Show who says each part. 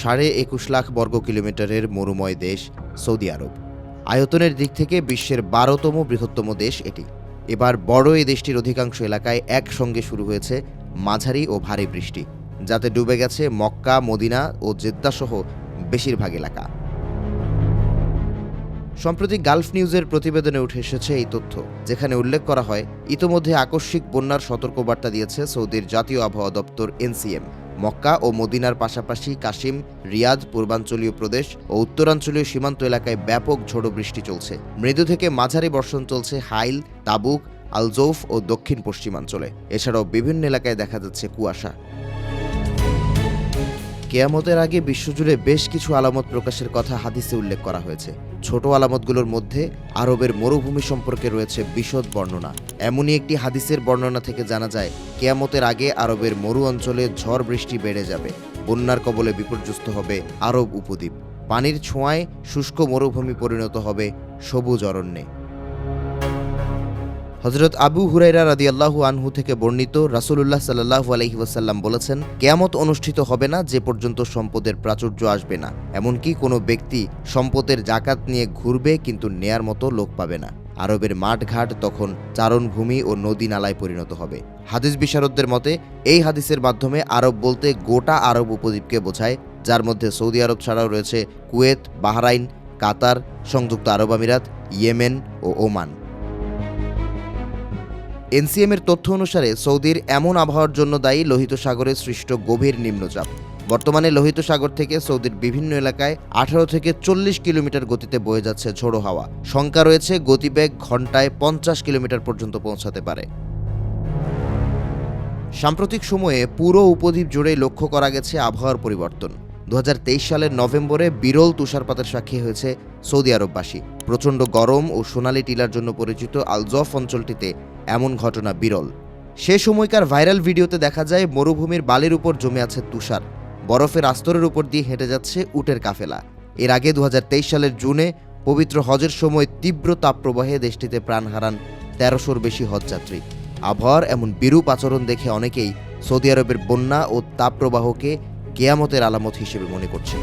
Speaker 1: সাড়ে একুশ লাখ বর্গ কিলোমিটারের মরুময় দেশ সৌদি আরব। আয়তনের দিক থেকে বিশ্বের বারোতম বৃহত্তম দেশ এটি। এবার বড় এই দেশটির অধিকাংশ এলাকায় একসঙ্গে শুরু হয়েছে মাঝারি ও ভারী বৃষ্টি, যাতে ডুবে গেছে মক্কা, মদিনা ও জেদ্দাসহ বেশিরভাগ এলাকা। সম্প্রতি গালফ নিউজের প্রতিবেদনে উঠে এসেছে এই তথ্য, যেখানে উল্লেখ করা হয়, ইতোমধ্যে আকস্মিক বন্যার সতর্কবার্তা দিয়েছে সৌদির জাতীয় আবহাওয়া দপ্তর এনসিএম। মক্কা ও মদিনার পাশাপাশি কাশিম, রিয়াদ, পূর্বাঞ্চলীয় প্রদেশ ও উত্তরাঞ্চলীয় সীমান্ত এলাকায় ব্যাপক ঝোড়ো বৃষ্টি চলছে। মৃদু থেকে মাঝারি বর্ষণ চলছে হাইল, তাবুক, আলজৌফ ও দক্ষিণ পশ্চিমাঞ্চলে এছাড়াও বিভিন্ন এলাকায় দেখা যাচ্ছে কুয়াশা। কেয়ামতের আগে বিশ্বজুড়ে বেশ কিছু আলামত প্রকাশের কথা হাদিসে উল্লেখ করা হয়েছে। ছোট আলামতগুলোর মধ্যে আরবের মরুভূমি সম্পর্কে রয়েছে বিশদ বর্ণনা। এমনই একটি হাদিসের বর্ণনা থেকে জানা যায়, কেয়ামতের আগে আরবের মরু অঞ্চলে ঝড় বৃষ্টি বেড়ে যাবে। বন্যার কবলে বিপর্যস্ত হবে আরব উপদ্বীপ। পানির ছোঁয়ায় শুষ্ক মরুভূমি পরিণত হবে সবুজ অরণ্যে। হজরত আবু হুরাইরা রাদি আল্লাহু আনহু থেকে বর্ণিত রাসূলুল্লাহ সাল্লাল্লাহু আলাইহি ওয়াসাল্লাম বলেছেন, কেয়ামত অনুষ্ঠিত হবে না, যে পর্যন্ত সম্পদের প্রাচুর্য আসবে না। এমনকি কোনো ব্যক্তি সম্পদের জাকাত নিয়ে ঘুরবে, কিন্তু নেয়ার মতো লোক পাবে না। আরবের মাঠঘাট তখন চারণভূমি ও নদী নালায় পরিণত হবে। হাদিস বিশারদদের মতে, এই হাদিসের মাধ্যমে আরব বলতে গোটা আরব উপদ্বীপকে বোঝায়, যার মধ্যে সৌদি আরব ছাড়াও রয়েছে কুয়েত, বাহরাইন, কাতার, সংযুক্ত আরব আমিরাত, ইয়েমেন ও ওমান। এনসিএম এর তথ্য অনুসারে সৌদির এমন আবহাওয়ার জন্য দায়ী লোহিত সাগরে সৃষ্ট গভীর নিম্নচাপ। বর্তমানে লোহিত সাগর থেকে সৌদির বিভিন্ন এলাকায় আঠারো থেকে চল্লিশ কিলোমিটার গতিতে বয়ে যাচ্ছে ঝোড়ো হাওয়া। শঙ্কা রয়েছে গতিবেগ ঘন্টায় পঞ্চাশ কিলোমিটার পর্যন্ত পৌঁছাতে পারে। সাম্প্রতিক সময়ে পুরো উপদ্বীপ জুড়ে লক্ষ্য করা গেছে আবহাওয়ার পরিবর্তন। দু হাজার তেইশ সালের নভেম্বরে বিরল তুষারপাতের সাক্ষী হয়েছে সৌদি আরববাসী। প্রচণ্ড গরম ও সোনালি টিলার জন্য পরিচিত আলজফ অঞ্চলটিতে এমন ঘটনা বিরল। সে সময়কার ভাইরাল ভিডিওতে দেখা যায়, মরুভূমির বালির উপর জমে আছে তুষার। বরফের আস্তরের উপর দিয়ে হেঁটে যাচ্ছে উটের কাফেলা। এর আগে দু হাজার তেইশ সালের জুনে পবিত্র হজের সময় তীব্র তাপপ্রবাহে দেশটিতে প্রাণ হারান তেরোশোর বেশি হজযাত্রী আবহাওয়ার এমন বিরূপ আচরণ দেখে অনেকেই সৌদি আরবের বন্যা ও তাপপ্রবাহকে কেয়ামতের আলামত হিসেবে মনে করছে।